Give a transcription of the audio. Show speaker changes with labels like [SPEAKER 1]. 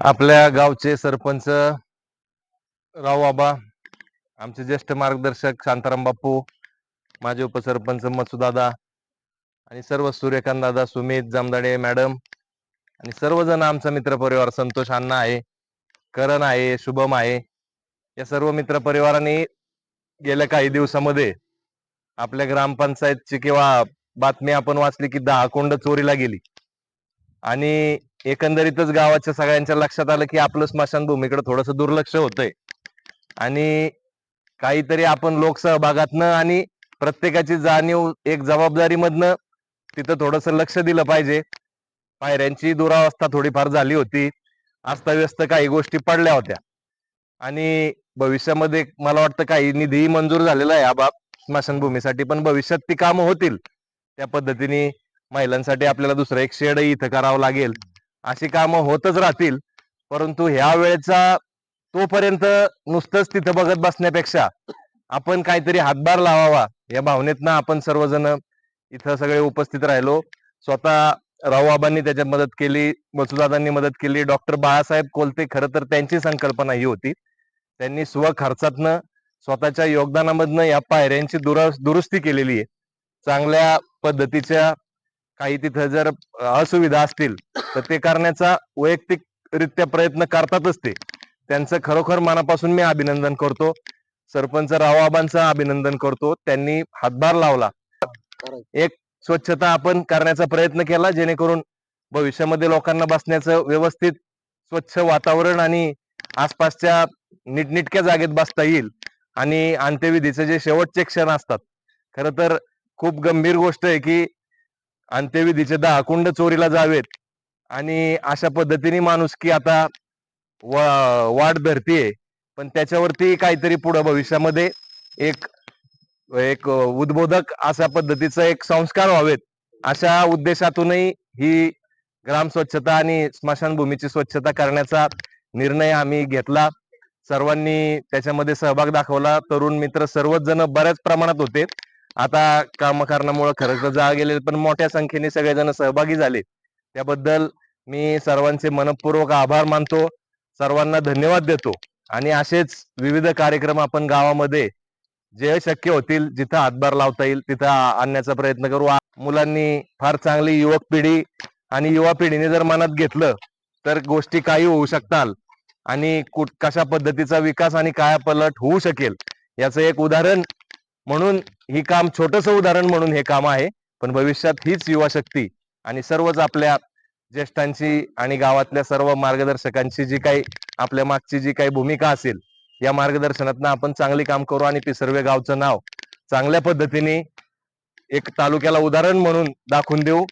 [SPEAKER 1] आपल्या गावचे सरपंच राव बाबा आमचे ज्येष्ठ मार्गदर्शक शांताराम बापू माझे उपसरपंच मसुदादा आणि सर्व सूर्यकांत दादा सुमित जामदाडे मॅडम आणि सर्वजण आमचा मित्रपरिवार संतोष अण्णा आहे करण आहे शुभम आहे. या सर्व मित्रपरिवारांनी गेल्या काही दिवसामध्ये आपल्या ग्रामपंचायतची किंवा बातमी आपण वाचली की दहा कोंड चोरीला गेली आणि एकंदरीतच गावाच्या सगळ्यांच्या लक्षात आलं की आपलं स्मशानभूमीकडे थोडस दुर्लक्ष होतंय. आणि काहीतरी आपण लोकसहभागातनं आणि प्रत्येकाची जाणीव एक जबाबदारीमधनं तिथं थोडस लक्ष दिलं पाहिजे. पायऱ्यांची दुरावस्था थोडीफार झाली होती. अस्ताव्यस्त काही गोष्टी पडल्या होत्या. आणि भविष्यामध्ये मला वाटतं काही निधी मंजूर झालेला आहे हा बाब. स्मशानभूमीसाठी पण भविष्यात ती कामं होतील. त्या पद्धतीने महिलांसाठी आपल्याला दुसरं एक शेड इथं करावं लागेल. अशी कामं होतच राहतील. परंतु ह्या वेळेचा तोपर्यंत नुसतंच तिथं बघत बसण्यापेक्षा आपण काहीतरी हातभार लावावा. या भावनेतनं आपण सर्वजण इथं सगळे उपस्थित राहिलो. स्वतः राऊबाबांनी त्याच्यात मदत केली मसुदादांनी मदत केली डॉक्टर बाळासाहेब कोलते खरं तर त्यांची संकल्पना ही होती. त्यांनी स्वखर्चातनं स्वतःच्या योगदानामधनं या पायऱ्यांची दुर दुरुस्ती केलेली आहे. चांगल्या पद्धतीच्या काही तिथं जर असुविधा असतील तर ते करण्याचा वैयक्तिकरित्या प्रयत्न करतातच ते. त्यांचं खरोखर मनापासून मी अभिनंदन करतो. सरपंच रावबाबांचं अभिनंदन करतो. त्यांनी हातभार लावला. एक स्वच्छता आपण करण्याचा प्रयत्न केला जेणेकरून भविष्यामध्ये लोकांना बसण्याचं व्यवस्थित स्वच्छ वातावरण आणि आसपासच्या नीटनिटक्या जागेत बसता येईल. आणि अंत्यविधीचे जे शेवटचे क्षण असतात खर तर खूप गंभीर गोष्ट आहे की अंत्यविधीचे दहा कुंड चोरीला जावेत. आणि अशा पद्धतीने माणूस की आता वा- वाट धरतीये. पण त्याच्यावरती काहीतरी पुढं भविष्यामध्ये एक एक उद्बोधक अशा पद्धतीचा एक संस्कार व्हावेत. अशा उद्देशातूनही ही ग्राम स्वच्छता आणि स्मशानभूमीची स्वच्छता करण्याचा निर्णय आम्ही घेतला. सर्वांनी त्याच्यामध्ये सहभाग दाखवला. तरुण मित्र सर्वच जण बऱ्याच प्रमाणात होते. आता कामकारणामुळे खरंच तर जा गेले पण मोठ्या संख्येने सगळेजण सहभागी झाले. त्याबद्दल मी सर्वांचे मनपूर्वक आभार मानतो. सर्वांना धन्यवाद देतो. आणि असेच विविध कार्यक्रम आपण गावामध्ये जे शक्य होतील जिथं हातभार लावता येईल तिथं आणण्याचा प्रयत्न करू. मुलांनी फार चांगली युवक पिढी आणि युवा पिढीने जर मनात घेतलं तर गोष्टी काही होऊ शकतात. आणि कुठ कशा पद्धतीचा विकास आणि काय पलट होऊ शकेल याचं एक उदाहरण म्हणून ही काम छोटस उदाहरण म्हणून हे काम आहे पण भविष्यात हीच युवा शक्ती आणि सर्वच आपल्या ज्येष्ठांची आणि गावातल्या सर्व मार्गदर्शकांची जी काही आपल्या मागची जी काही भूमिका असेल या मार्गदर्शनातनं आपण चांगली काम करू आणि पिसर्वे गावचं नाव चांगल्या पद्धतीने एक तालुक्याला उदाहरण म्हणून दाखवून देऊ.